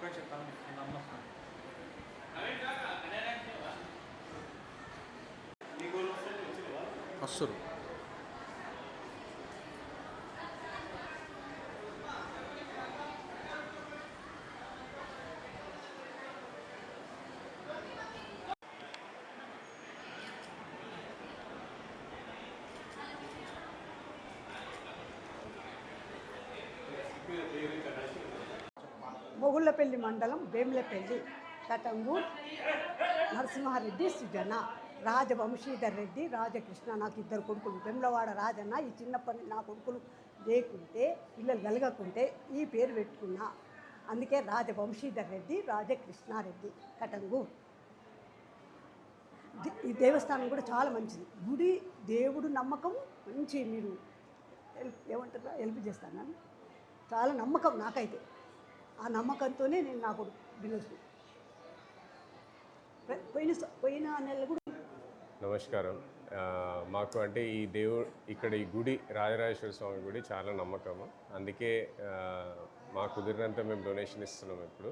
కొంచెం తమ్ముడు, మీ అమ్మ వస్తుంది. వస్తారు. మొగుళ్ళపల్లి మండలం వేములపల్లి కటంగూర్ నరసింహారెడ్డి సుజన రాజవంశీధర్ రెడ్డి రాజకృష్ణ నాకు ఇద్దరు కొడుకులు వెమ్లవాడ రాజన్న ఈ చిన్నప్పటి నా కొడుకులు లేకుంటే పిల్లలు కలగకుంటే ఈ పేరు పెట్టుకున్నా. అందుకే రాజవంశీధర్ రెడ్డి రాజకృష్ణారెడ్డి కటంగూర్ ఈ దేవస్థానం కూడా చాలా మంచిది. గుడి దేవుడు నమ్మకం మంచి మీరు హెల్ప్ ఏమంటారా హెల్ప్ చేస్తాను చాలా నమ్మకం నాకైతే. ఆ నమ్మకంతోనే నేను నాకు బిజినెస్ పోయిన పోయిన నెల కూడా నమస్కారం. మాకు అంటే ఈ దేవుడు ఇక్కడ ఈ గుడి రాజరాజేశ్వర స్వామి గుడి చాలా నమ్మకము అందుకే మాకు కుదిరినంత మేము డొనేషన్ ఇస్తున్నాం ఇప్పుడు.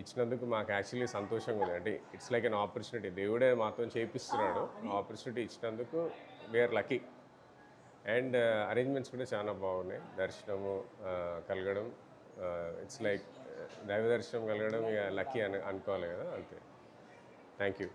ఇచ్చినందుకు మాకు యాక్చువల్లీ సంతోషంగా ఉంది అంటే ఇట్స్ లైక్ అన్ ఆపర్చునిటీ దేవుడే మాతో చేపిస్తున్నాడు. ఆపర్చునిటీ ఇచ్చినందుకు వీఆర్ లక్కీ అండ్ అరేంజ్మెంట్స్ కూడా చాలా బాగున్నాయి. దర్శనము కలగడం ఇట్స్ లైక్ uh, దైవ దర్శనం కలగడం ఇక లక్కీ అని అనుకోవాలి కదా అంతే. Thank you